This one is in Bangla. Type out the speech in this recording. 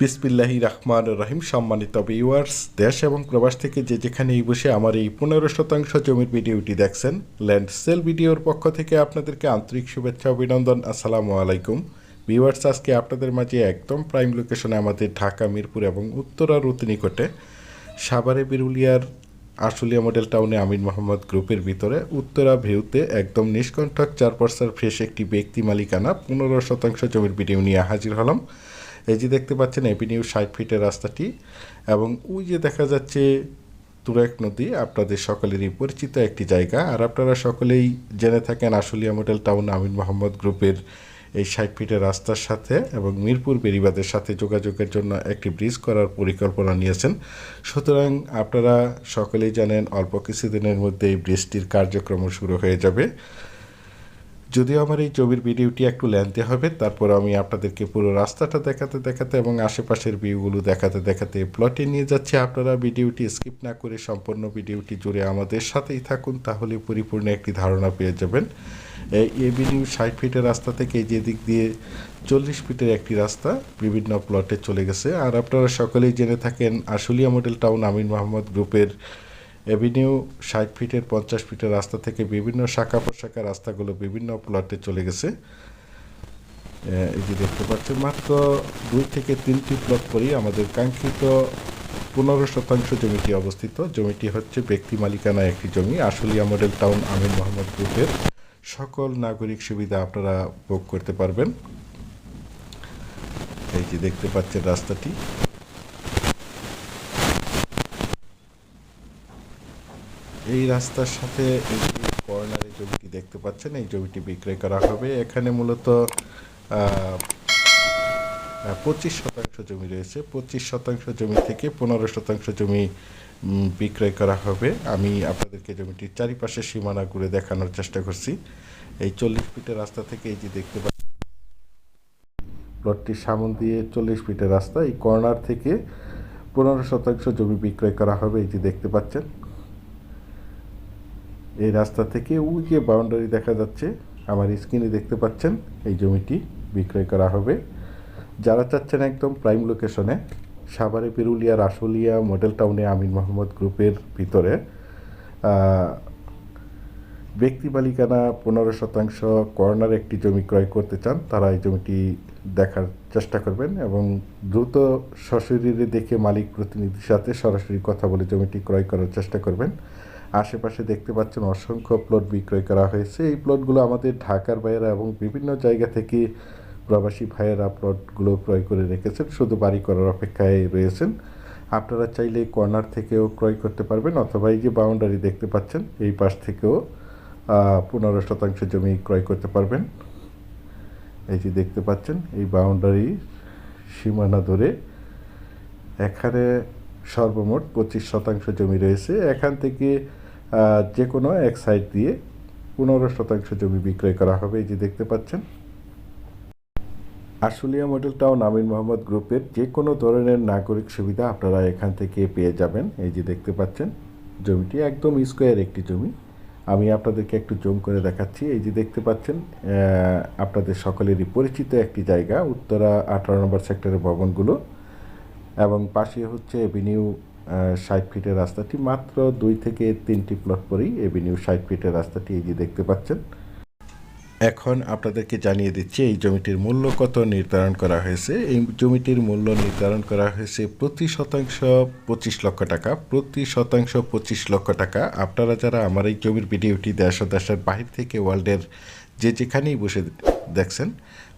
বিসমিল্লাহি রহমান রহিম। সম্মানিত ভিউয়ার্স দেশ এবং প্রবাস থেকে যে যেখানেই বসে আমার এই পনেরো শতাংশ জমির ভিডিওটি দেখছেন ল্যান্ড সেল ভিডিওর পক্ষ থেকে আপনাদেরকে আন্তরিক শুভেচ্ছা, অভিনন্দন, আসসালামু আলাইকুম। ভিউয়ার্স আজকে আপনাদের মাঝে একদম প্রাইম লোকেশনে আমাদের ঢাকা, মিরপুর এবং উত্তরা রুতি নিকটে সাভারে বিরুলিয়ার আশুলিয়া মডেল টাউনে আমিন মোহাম্মদ গ্রুপের ভিতরে উত্তরা ভিউতে একদম নিষ্কণ্ঠক চার পার্সার ফ্রেশ একটি ব্যক্তি মালিকানা পনেরো শতাংশ জমির ভিডিও নিয়ে হাজির হলাম। এই যে দেখতে পাচ্ছেন এভিনিউ ষাট ফিটের রাস্তাটি, এবং ওই যে দেখা যাচ্ছে তুরাক নদী, আপনাদের সকলেরই পরিচিত একটি জায়গা। আর আপনারা সকলেই জেনে থাকেন আশুলিয়া মডেল টাউন আমিন মোহাম্মদ গ্রুপের এই ষাট ফিটের রাস্তার সাথে এবং মিরপুর বেরিবাদের সাথে যোগাযোগের জন্য একটি ব্রিজ করার পরিকল্পনা নিয়েছেন। সুতরাং আপনারা সকলেই জানেন, অল্প কিছুদিনের মধ্যে এই ব্রিজটির কার্যক্রম শুরু হয়ে যাবে। যদিও আমার এই জমির ভিডিওটি একটু লেন্থে হবে, তারপর আমি আপনাদেরকে পুরো রাস্তাটা দেখাতে দেখাতে এবং আশেপাশের ভিউগুলো দেখাতে দেখাতে প্লটে নিয়ে যাচ্ছি। আপনারা ভিডিওটি স্কিপ না করে সম্পূর্ণ ভিডিওটি জুড়ে আমাদের সাথেই থাকুন, তাহলে পরিপূর্ণ একটি ধারণা পেয়ে যাবেন। এই এভিনিউ ষাট ফিটের রাস্তা থেকে যে দিক দিয়ে চল্লিশ ফিটের একটি রাস্তা বিভিন্ন প্লটে চলে গেছে। আর আপনারা সকলেই জেনে থাকেন, আশুলিয়া মডেল টাউন আমিন মোহাম্মদ গ্রুপের এভিনিউ ষাট ফিটের, পঞ্চাশ ফিটের রাস্তা থেকে বিভিন্ন শাখা প্রশাখা রাস্তাগুলো বিভিন্ন প্লটে চলে গেছে। এই যে দেখতে পাচ্ছেন, মাত্র দুই থেকে তিনটি প্লট পরেই আমাদের কাঙ্ক্ষিত পনেরো শতাংশ জমিটি অবস্থিত। জমিটি হচ্ছে ব্যক্তি মালিকানা একটি জমি। আশুলিয়া মডেল টাউন আমির মোহাম্মদ গ্রুপের সকল নাগরিক সুবিধা আপনারা ভোগ করতে পারবেন। এই যে দেখতে পাচ্ছেন রাস্তাটি। এই রাস্তার সাথে এই কর্নারে জমিটি দেখতে পাচ্ছেন, এই জমিটি বিক্রয় করা হবে। এখানে মূলত পঁচিশ শতাংশ জমি রয়েছে। পঁচিশ শতাংশ জমি থেকে পনেরো শতাংশ জমি বিক্রয় করা হবে। আমি আপনাদেরকে জমিটির চারিপাশে সীমানা ঘুরে দেখানোর চেষ্টা করছি। এই চল্লিশ ফিটের রাস্তা থেকে এই যে দেখতে পাচ্ছেন, প্লটটির সামন দিয়ে চল্লিশ ফিটের রাস্তা। এই কর্নার থেকে পনেরো শতাংশ জমি বিক্রয় করা হবে, এই যে দেখতে পাচ্ছেন। এই রাস্তা থেকে ওই যে বাউন্ডারি দেখা যাচ্ছে। আমার স্ক্রিনে দেখতে পাচ্ছেন এই জমিটি বিক্রয় করা হবে। যারা চাচ্ছেন একদম প্রাইম লোকেশনে, সাভারে, পেরুলিয়া, রাসুলিয়া, মডেল টাউনে আমিন মোহাম্মদ গ্রুপের ভিতরে ব্যক্তি মালিকানা পনেরো শতাংশ কর্নার একটি জমি ক্রয় করতে চান, তারা এই জমিটি দেখার চেষ্টা করবেন এবং দ্রুত সশরীরে দেখে মালিক প্রতিনিধির সাথে সরাসরি কথা বলে জমিটি ক্রয় করার চেষ্টা করবেন। আশেপাশে দেখতে পাচ্ছেন অসংখ্য প্লট বিক্রয় করা হয়েছে। এই প্লটগুলো আমাদের ঢাকার বাইরে এবং বিভিন্ন জায়গা থেকে প্রবাসী ভাইয়েরা প্লটগুলো ক্রয় করে রেখেছেন, শুধু বাড়ি করার অপেক্ষায় রয়েছেন। আপনারা চাইলে কর্নার থেকেও ক্রয় করতে পারবেন অথবা এই যে বাউন্ডারি দেখতে পাচ্ছেন, এই পাশ থেকেও পনেরো শতাংশ জমি ক্রয় করতে পারবেন। এই যে দেখতে পাচ্ছেন, এই বাউন্ডারি সীমানা ধরে এখানে সর্বমোট পঁচিশ শতাংশ জমি রয়েছে। এখান থেকে যে কোনো এক সাইড দিয়ে পনেরো শতাংশ জমি বিক্রয় করা হবে, এই যে দেখতে পাচ্ছেন। আশুলিয়া মডেল টাউন আমিন মোহাম্মদ গ্রুপের যে কোনো ধরনের নাগরিক সুবিধা আপনারা এখান থেকে পেয়ে যাবেন। এই যে দেখতে পাচ্ছেন, জমিটি একদম স্কোয়ার একটি জমি। আমি আপনাদেরকে একটু জুম করে দেখাচ্ছি। এই যে দেখতে পাচ্ছেন আপনাদের সকলেরই পরিচিত একটি জায়গা, উত্তরা আঠারো নম্বর সেক্টরের ভবনগুলো। এবং পাশে হচ্ছে এভিনিউ ষাট ফিটের রাস্তাটি মাত্র দুই থেকে তিনটি প্লট পরেই এভিনিউ ষাট ফিটের রাস্তাটি এই যে দেখতে পাচ্ছেন। এখন আপনাদেরকে জানিয়ে দিচ্ছি, এই জমিটির মূল্য কত নির্ধারণ করা হয়েছে? এই জমিটির মূল্য নির্ধারণ করা হয়েছে প্রতি শতাংশ পঁচিশ লক্ষ টাকা। প্রতি শতাংশ পঁচিশ লক্ষ টাকা। আপনারা যারা আমার এই জমির ভিডিওটি দেশ দেশের বাহির থেকে ওয়ার্ল্ডের যে যেখানেই বসে দেখছেন